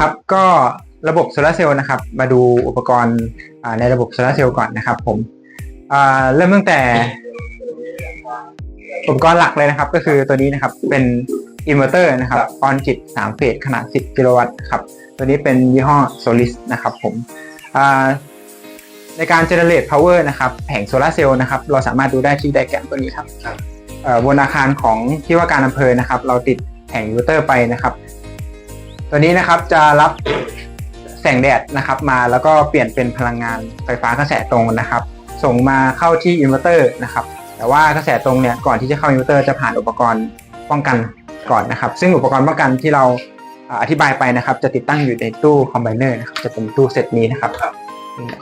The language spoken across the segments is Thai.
ครับก็ระบบโซลาร์เซลล์นะครับมาดูอุปกรณ์อ่าในระบบโซลาร์เซลล์ก่อนนะครับผมอ่าเริ่มตั้งแต่อุปกรณ์หลักเลยนะครับ ก็คือตัวนี้นะครับเป็นอินเวอร์เตอร์นะครับออนจิต3เฟสขนาด 10 กิโลวัตต์ครับตัวนี้เป็นยี่ห้อ Solis นะครับผมอ่าในการ generate power นะครับแผงโซลาร์เซลล์นะครับเราสามารถดูได้ที่ไดแกรมตัวนี้ครับครับเอ่อบนอาคารของที่ว่าการอำเภอนะครับ เราติดแผงอินเวอร์เตอร์ไปนะครับ ตัวนี้นะครับจะรับแสงแดดนะครับมาแล้วก็เปลี่ยนเป็นพลังงานไฟฟ้ากระแสตรงนะครับ ส่งมาเข้าที่อินเวอร์เตอร์นะครับ แต่ว่ากระแสตรงเนี่ยก่อนที่จะเข้าอินเวอร์เตอร์จะผ่านอุปกรณ์ป้องกันก่อนนะครับ ซึ่งอุปกรณ์ป้องกันที่เราอธิบายไปนะครับ จะติดตั้งอยู่ในตู้คอมไบเนอร์นะครับจะเป็นตู้เซตนี้นะครับ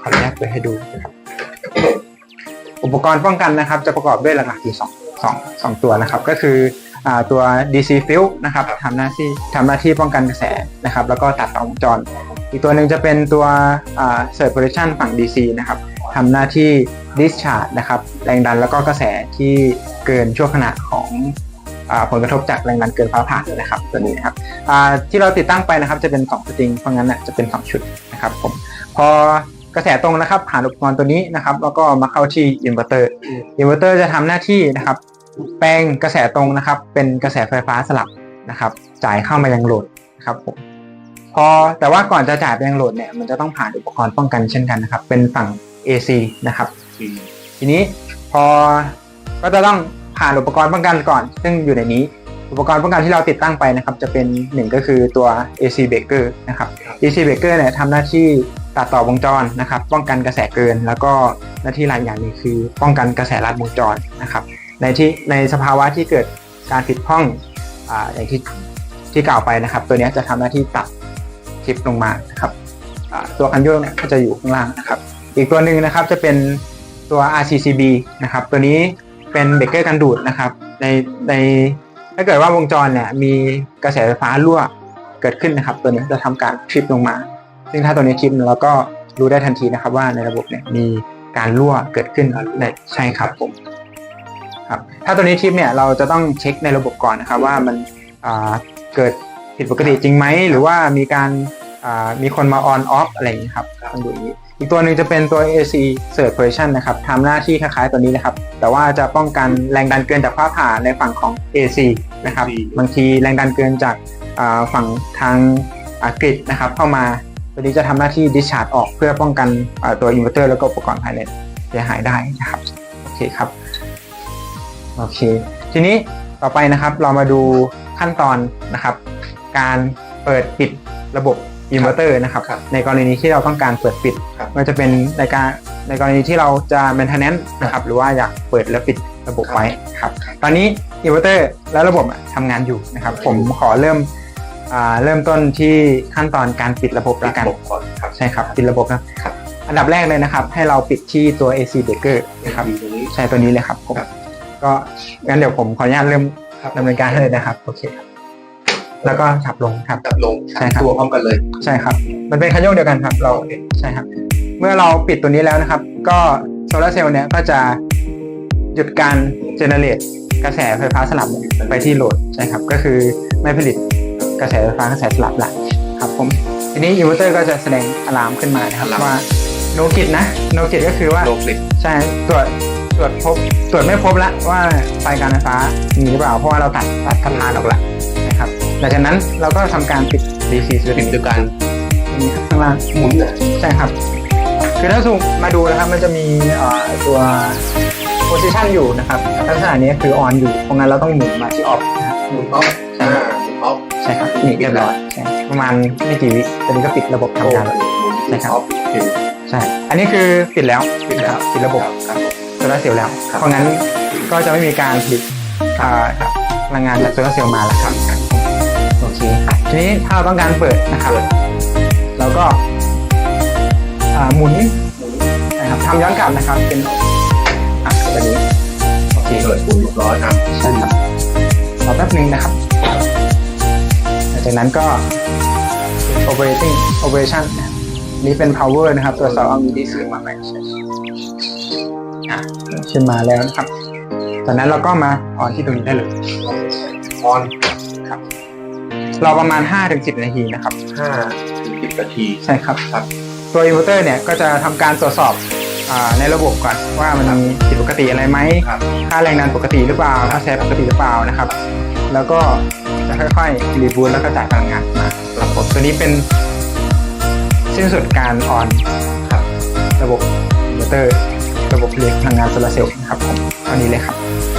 ขออนุญาตไปให้ดูนะครับอุปกรณ์ป้องกันนะครับ จะประกอบด้วยหลักๆอยู่สองสองสองตัวนะครับ ก็คือ ตัว DC field นะครับทำหน้าที่ทำหน้าที่ป้องกันกระแสนะครับ แล้วก็ตัดต่อวงจร อีกตัวหนึ่งจะเป็นตัว surge protection ฝั่ง DC นะครับทำหน้าที่ discharge นะครับแรงดันแล้วก็กระแสที่เกินช่วงขณะของผลกระทบจากแรงดันเกินฟ้าผ่านะครับตัวนี้นะครับที่เราติดตั้งไปนะครับจะเป็น2สตริงเพราะงั้นนะจะเป็น 2 ชุดนะครับผมพอกระแสตรงนะครับผ่านอุปกรณ์ตัวนี้นะครับแล้วก็มาเข้าที่อินเวอร์เตอร์อินเวอร์เตอร์จะทำหน้าที่นะครับ แปลงกระแสตรงนะครับ เป็นกระแสไฟฟ้าสลับนะครับ จ่ายเข้ามายังโหลดนะครับผมพอแต่ว่าก่อนจะจ่ายไปยังโหลดเนี่ยมันจะต้องผ่านอุปกรณ์ป้องกันเช่นกันนะครับ เป็นฝั่ง AC นะครับ ทีนี้พอก็จะต้องผ่านอุปกรณ์ป้องกันก่อน ซึ่งอยู่ในนี้อุปกรณ์ป้องกันที่เราติดตั้งไปนะครับ จะเป็นหนึ่งก็คือตัว AC breaker นะครับ AC breaker เนี่ยทำหน้าที่ตัดต่อวงจรนะครับ ป้องกันกระแสเกิน แล้วก็หน้าที่หลายอย่างหนี้คือ ป้องกันกระแสลัดวงจรนะครับ ในที่ในสภาวะที่เกิดการผิดพร่องอ่าอย่างที่ที่กล่าวไปนะครับ ตัวนี้จะทำหน้าที่ตัดคลิปลงมานะครับตัวคันโยกเนี่ยก็จะอยู่ข้างล่างนะครับ อีกตัวหนึ่งนะครับจะเป็นตัว RCCB นะครับ ตัวนี้เป็นเบรกเกอร์กันดูดนะครับในในถ้าเกิดว่าวงจรเนี่ยมีกระแสไฟฟ้ารั่วเกิดขึ้นนะครับ ตัวนี้จะทำการทริปลงมา ซึ่งถ้าตัวนี้ทริปเราก็รู้ได้ทันทีนะครับว่าในระบบเนี่ยมีการรั่วเกิดขึ้นในใช่ครับผม ครับถ้าตัวนี้ทริปเนี่ยเราจะต้องเช็คในระบบก่อนนะครับว่ามันอ่าเกิดผิดปกติจริงไหมหรือว่ามีการอ่ามีคนมาออนออฟอะไรอย่างนี้ครับต้องดูอย่างนี้อีกตัวหนึ่งจะเป็นตัว AC Surge Protection นะครับทำหน้าที่คล้ายๆตัวนี้นะครับ แต่ว่าจะป้องกันแรงดันเกินจากฟ้าผ่าในฝั่งของ AC นะครับ AC บางทีแรงดันเกินจากอ่าฝั่งทางอ่ากริดนะครับ เข้ามาตัวนี้จะทำหน้าที่ discharge ออกเพื่อป้องกันอ่าตัวอินเวอร์เตอร์แล้วก็อุปกรณ์ภายในเสียหายได้นะครับ โอเคครับ โอเค ทีนี้ต่อไปนะครับเรามาดูขั้นตอนนะครับ การเปิดปิดระบบอินเวอร์เตอร์นะครับครับในกรณีที่เราต้องการเปิดปิดครับมันจะเป็นในการในกรณีที่เราจะ maintenance นะครับ หรือว่าอยากเปิดและปิดระบบครับไว้ครับ ตอนนี้อินเวอร์เตอร์และระบบอะทำงานอยู่นะครับ ผมขอเริ่มอ่าเริ่มต้นที่ขั้นตอนการปิดระบบแล้วกันก่อนครับใช่ครับปิดระบบนะครับอันดับแรกเลยนะครับ ให้เราปิดที่ตัว AC breaker นะครับมีตรงนี้ใช่ตัวนี้เลยครับผมครับ ก็งั้นเดี๋ยวผมขออนุญาตเริ่มครับดำเนินการให้เลยนะครับ โอเคครับแล้วก็ขับลงครับจับลงใช่ครับตัวพร้อมกันเลย ใช่ครับ มันเป็นคันโยกเดียวกันครับ เราใช่ครับ เมื่อเราปิดตัวนี้แล้วนะครับ ก็โซลาร์เซลล์เนี่ยก็จะหยุดการเจเนเรตกระแสไฟฟ้าสลับไปที่โหลดใช่ครับ ก็คือไม่ผลิตกระแสไฟฟ้ากระแสสลับละครับผมทีนี้อินเวอร์เตอร์ก็จะแสดงอะลามขึ้นมานะครับอะลามว่าโนกิดนะโนกิดก็คือว่าโลกลิกใช่ตรวจ ตรวจพบตรวจไม่พบแล้วว่าไฟการไฟฟ้ามีหรือเปล่าเพราะว่าเราตัดตัดสะพานออกแล้วนะครับหลังจากนั้นเราก็ทำการปิด DC สวิตปิดช์ด้วยการตรงนี้ครับข้างล่างหมุนน่ะใช่ครับคือถ้าซูมมาดูนะครับมันจะมีเอ่อตัว position อยู่นะครับลักษณะนี้คือ on อยู่ตรงนั้นเราต้องหมุนมาที่ off นะครับหมุนออฟอ่าหมุนออฟใช่ครับนี่เรียบร้อยใช่ประมาณไม่กี่วิตอนนี้ก็ปิดระบบโอ้ทำงานแล้วหมุนใช่ครับออฟโอเคใช่ อันนี้คือปิดแล้วปิดแล้วปิดระบบครับโซ ลาร์เซลล์แล้วครับเพราะงั้นก็จะไม่มีการผลิตอ่าพลังงานจากโซลาร์เซลล์มาแล้วครับโอเคทีนี้ถ้าเราต้องการเปิดนะครับเราก็อ่าหมุนนะครับทำย้อนกลับนะครับ เป็นอะตัวนี้โอเคเกิดหมุนเรียบร้อยครับใช่ครับรอแป๊บนึงนะครับหลังจากนั้นก็ operating operation นะครับนี่เป็น power นะครับตัวจสอบว่ามีที่ซื้อมาไหม อะขึ้นมาแล้วนะครับ จากนั้นเราก็มาออนที่ตรงนี้ได้เลยออนครับรอประมาณ5-10นาทีนะครับห้าถึงสิบนาทีใช่ครับครับ ตัวอินเวอร์เตอร์เนี่ยก็จะทำการตรวจสอบอาในระบบก่อนว่ามันมีผิดปกติอะไรไหมครับค่าแรงดันปกติหรือเปล่าค่าแสปกติหรือเปล่านะครับ แล้วก็จะค่อยๆรีบูตแล้วก็จ่ายพลังงานมาครับผมตัวนี้เป็นสิ้นสุดการออนครับระบบอินเวอร์เตอร์ ระบบเล็กพลังงานโซลาเซลล์นะครับผมเท่านี้เลยครับ